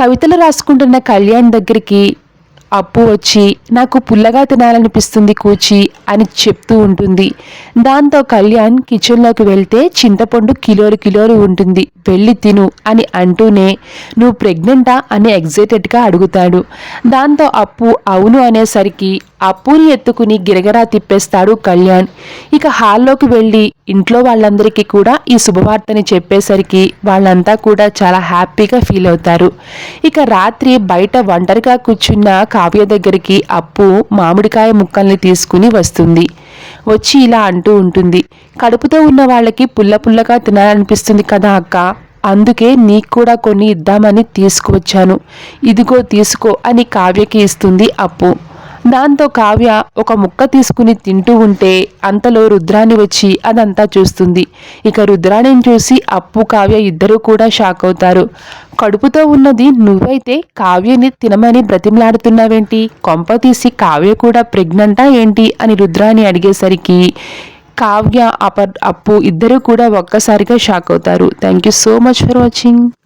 కవితలు రాసుకుంటున్న కళ్యాణ్ దగ్గరికి అప్పు వచ్చి నాకు పుల్లగా తినాలనిపిస్తుంది కూచి అని చెప్తూ ఉంటుంది. దాంతో కళ్యాణ్ కిచెన్లోకి వెళ్తే చింతపండు కిలోలు కిలోలు ఉంటుంది. వెళ్ళి తిను అని అంటూనే నువ్వు ప్రెగ్నెంటా అని ఎగ్జైటెడ్గా అడుగుతాడు. దాంతో అప్పు అవును అనేసరికి అప్పుని ఎత్తుకుని గిరగరా తిప్పేస్తాడు కళ్యాణ్. ఇక హాల్లోకి వెళ్ళి ఇంట్లో వాళ్ళందరికీ కూడా ఈ శుభవార్తని చెప్పేసరికి వాళ్ళంతా కూడా చాలా హ్యాపీగా ఫీల్ అవుతారు. ఇక రాత్రి బయట ఒంటరిగా కూర్చున్న కావ్య దగ్గరికి అప్పు మామిడికాయ ముక్కల్ని తీసుకుని వస్తుంది. వచ్చి ఇలా అంటూ ఉంటుంది. కడుపుతో ఉన్న వాళ్ళకి పుల్ల పుల్లగా తినాలనిపిస్తుంది కదా అక్క. అందుకే నీకు కూడా కొన్ని ఇద్దామని తీసుకువచ్చాను. ఇదిగో తీసుకో అని కావ్యకి ఇస్తుంది అప్పు. దాంతో కావ్య ఒక ముక్క తీసుకుని తింటూ ఉంటే అంతలో రుద్రాణి వచ్చి అదంతా చూస్తుంది. ఇక రుద్రాణిని చూసి అప్పు కావ్య ఇద్దరూ కూడా షాక్ అవుతారు. కడుపుతో ఉన్నది నువ్వైతే కావ్యని తినమని బ్రతిమలాడుతున్నావేంటి? కొంప తీసి కావ్య కూడా ప్రెగ్నెంటా ఏంటి? అని రుద్రాణి అడిగేసరికి కావ్య అప అప్పు ఇద్దరు కూడా ఒక్కసారిగా షాక్ అవుతారు. Thank you so much for watching.